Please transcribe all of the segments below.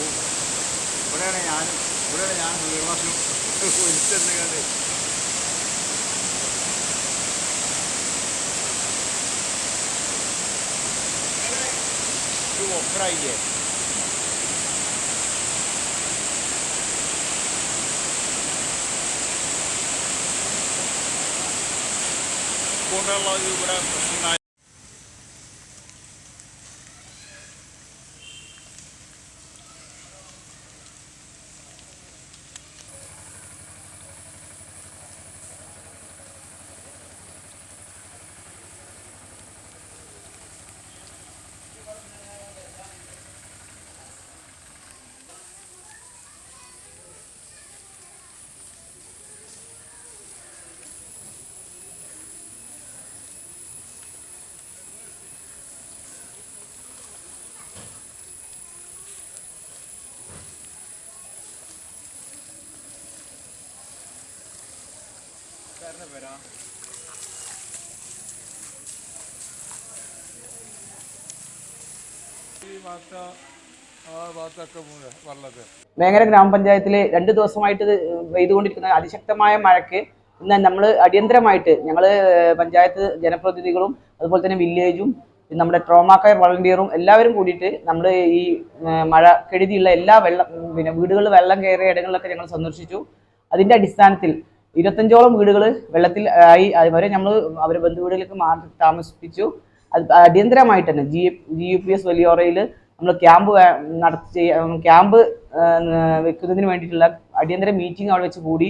ഈ പോയാലേ ഇത് പോവും ഇവിടെയാണ് ഞാനും ഇവിടെയാണ് ഞാൻ വീർവാസം ഒലിച്ചെന്ന് കണ്ട് ഇത് ഒപ്പറായില്ലേ കൊണ്ടുള്ള ഇവിടെ പ്രശ്നങ്ങൾ കാരണം പേരാ? വേങ്ങര ഗ്രാമപഞ്ചായത്തിൽ രണ്ട് ദിവസമായിട്ട് പെയ്തുകൊണ്ടിരിക്കുന്ന അതിശക്തമായ മഴയ്ക്ക് ഇന്ന് നമ്മൾ അടിയന്തരമായിട്ട് ഞങ്ങൾ പഞ്ചായത്ത് ജനപ്രതിനിധികളും അതുപോലെ തന്നെ വില്ലേജും നമ്മുടെ ട്രോമാ കെയർ വളണ്ടിയറും എല്ലാവരും കൂടിയിട്ട് നമ്മൾ ഈ മഴ കെടുതിയുള്ള എല്ലാ വെള്ളം പിന്നെ വീടുകളിൽ വെള്ളം കയറിയ ഇടങ്ങളിലൊക്കെ ഞങ്ങൾ സന്ദർശിച്ചു. അതിന്റെ അടിസ്ഥാനത്തിൽ ഇരുപത്തഞ്ചോളം വീടുകൾ വെള്ളത്തിൽ ആയി അതുവരെ നമ്മൾ അവരെ ബന്ധുവീടുകളിലേക്ക് മാറി താമസിപ്പിച്ചു. അത് അടിയന്തരമായിട്ട് തന്നെ G G U P S വലിയോറയിൽ നമ്മൾ ക്യാമ്പ് നടത്തി ക്യാമ്പ് വെക്കുന്നതിന് വേണ്ടിയിട്ടുള്ള അടിയന്തര മീറ്റിംഗ് അവിടെ വെച്ച് കൂടി.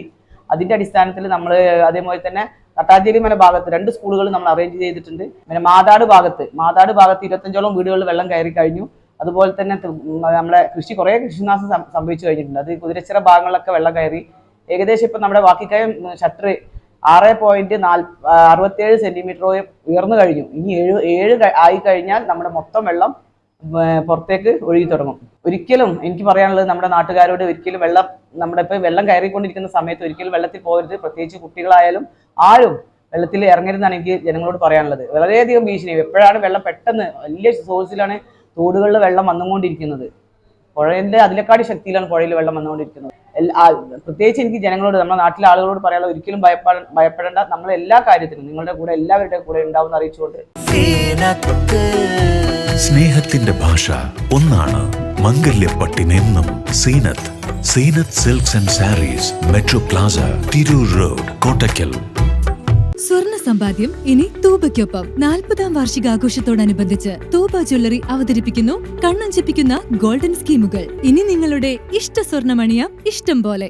അതിന്റെ അടിസ്ഥാനത്തിൽ നമ്മൾ അതേപോലെ തന്നെ തട്ടാഞ്ചേരി മല ഭാഗത്ത് രണ്ട് സ്കൂളുകൾ നമ്മൾ അറേഞ്ച് ചെയ്തിട്ടുണ്ട്. പിന്നെ മാതാട് ഭാഗത്ത് മാതാട് ഭാഗത്ത് ഇരുപത്തഞ്ചോളം വീടുകളിൽ വെള്ളം കയറി കഴിഞ്ഞു. അതുപോലെ തന്നെ നമ്മളെ കൃഷി കുറേ കൃഷിനാശം സംഭവിച്ചു കഴിഞ്ഞിട്ടുണ്ട്. അത് കുതിരച്ചിറ ഭാഗങ്ങളിലൊക്കെ വെള്ളം കയറി ഏകദേശം ഇപ്പം നമ്മുടെ വാക്കിക്കയം ഷട്ടർ ആറ് പോയിന്റ് നാല് അറുപത്തേഴ് സെന്റിമീറ്റർ ഉയർന്നു കഴിഞ്ഞു. ഇനി ഏഴ് ഏഴ് ആയി കഴിഞ്ഞാൽ നമ്മുടെ മൊത്തം വെള്ളം പുറത്തേക്ക് ഒഴുകി തുടങ്ങും. ഒരിക്കലും എനിക്ക് പറയാനുള്ളത് നമ്മുടെ നാട്ടുകാരോട് ഒരിക്കലും വെള്ളം നമ്മുടെ ഇപ്പൊ വെള്ളം കയറിക്കൊണ്ടിരിക്കുന്ന സമയത്ത് ഒരിക്കലും വെള്ളത്തിൽ പോകരുത്. പ്രത്യേകിച്ച് കുട്ടികളായാലും ആരും വെള്ളത്തിൽ ഇറങ്ങരുതെന്നാണ് എനിക്ക് ജനങ്ങളോട് പറയാനുള്ളത്. വളരെയധികം ഭീഷണി എപ്പോഴാണ് വെള്ളം പെട്ടെന്ന് വലിയ സോഴ്സിലാണ് തോടുകളിൽ വെള്ളം വന്നുകൊണ്ടിരിക്കുന്നത്. പുഴയിന്റെ അതിലെക്കാട്ടി ശക്തിയിലാണ് പുഴയിൽ വെള്ളം വന്നുകൊണ്ടിരിക്കുന്നത്. പ്രത്യേകിച്ച് എനിക്ക് ജനങ്ങളോട് നമ്മുടെ നാട്ടിലെ ആളുകളോട് പറയാനുള്ള ഒരിക്കലും ഭയപ്പെട ഭയപ്പെടേണ്ട നമ്മൾ എല്ലാ കാര്യത്തിനും നിങ്ങളുടെ കൂടെ എല്ലാവരുടെ കൂടെ ഉണ്ടാവും അറിയിച്ചുകൊണ്ട്. സ്നേഹത്തിന്റെ ഭാഷ ഒന്നാണ് മംഗല്യപ്പട്ടിനെന്നും Seenath. Seenath silks and sarees metro plaza Tirur road Kottakkal. സ്വർണ സമ്പാദ്യം ഇനി തൂബയ്ക്കൊപ്പം നാൽപ്പതാം വാർഷികാഘോഷത്തോടനുബന്ധിച്ച് തൂബ ജ്വല്ലറി അവതരിപ്പിക്കുന്നു കണ്ണഞ്ചിപ്പിക്കുന്ന ഗോൾഡൻ സ്കീമുകൾ. ഇനി നിങ്ങളുടെ ഇഷ്ട സ്വർണമണിയാം ഇഷ്ടം പോലെ.